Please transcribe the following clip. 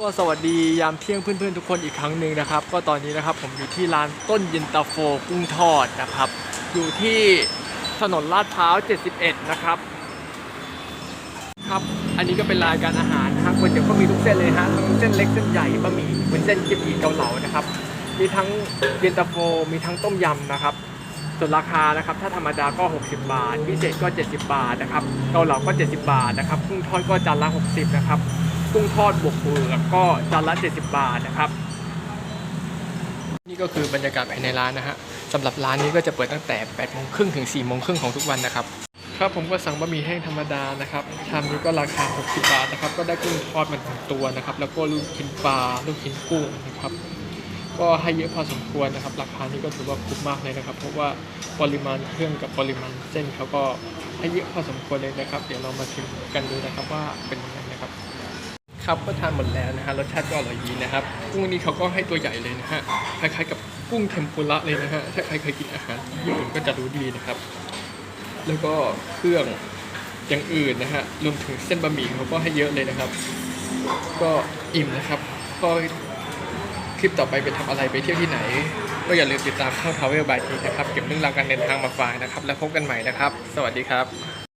ก็สวัสดียามเที่ยงเพื่อนๆทุกคนอีกครั้งหนึ่งนะครับ ก็ตอนนี้นะครับผมอยู่ที่ร้านต้นเย็นตาโฟกุ้งทอดนะครับ อยู่ที่ถนนลาดพร้าว 71 นะครับ ครับ อันนี้ก็เป็นรายการอาหารนะฮะก๋วยเตี๋ยวก็มีทุกเส้นเลยฮะทั้งเส้นเล็กเส้นใหญ่บะหมี่เป็นเส้นกิมจิเกาเหลานะครับ มีทั้งเย็นตาโฟมีทั้งต้มยำนะครับส่วนราคานะครับถ้าธรรมดาก็ 60 บาท พิเศษก็ 70 บาทนะครับเกาเหลาก็ 70 บาทนะครับกุ้งทอดก็จานละ 60 นะครับ กุ้งทอดบวกเปลือกก็จานละ 70 บาทนะครับ นี่ก็คือบรรยากาศภายในร้านนะฮะสำหรับร้านนี้ก็จะเปิดตั้งแต่8โมงครึ่งถึง4โมงครึ่งของทุกวันนะครับ ครับผมก็สั่งบะหมี่แห้งธรรมดานะครับชามนี้ก็ราคา 60 บาทนะครับ ก็ได้กุ้งทอดมันทั้งตัวนะครับ แล้วก็ลูกชิ้นปลาลูกชิ้นกุ้งนะครับก็ให้เยอะพอสมควรนะครับ ราคานี้ก็ถือว่าคุ้มมากเลยนะครับ เพราะว่าปริมาณเครื่องกับปริมาณเส้นเขาก็ให้เยอะพอสมควรเลยนะครับ เดี๋ยวเรามาชิมกันดูนะครับว่าเป็นยังไง ครับก็ทานหมดแล้วนะฮะรสชาติก็อร่อยดีนะครับกุ้งนี่เขาก็ให้ตัวใหญ่เลยนะฮะคล้ายๆกับกุ้งเทมปุระเลยนะฮะถ้าใครเคยกินอาหารญี่ปุ่นก็จะรู้ดีนะครับ แล้วก็เครื่องอย่างอื่นนะฮะรวมถึงเส้นบะหมี่เขาก็ให้เยอะเลยนะครับ ก็อิ่มนะครับก็คลิปต่อไปไปทำอะไรไปเที่ยวที่ไหน ก็อย่าลืมติดตามช่อง Travel by T นะครับ เก็บเรื่องราวการเดินทางมาฝากนะครับ แล้วพบกันใหม่นะครับ สวัสดีครับ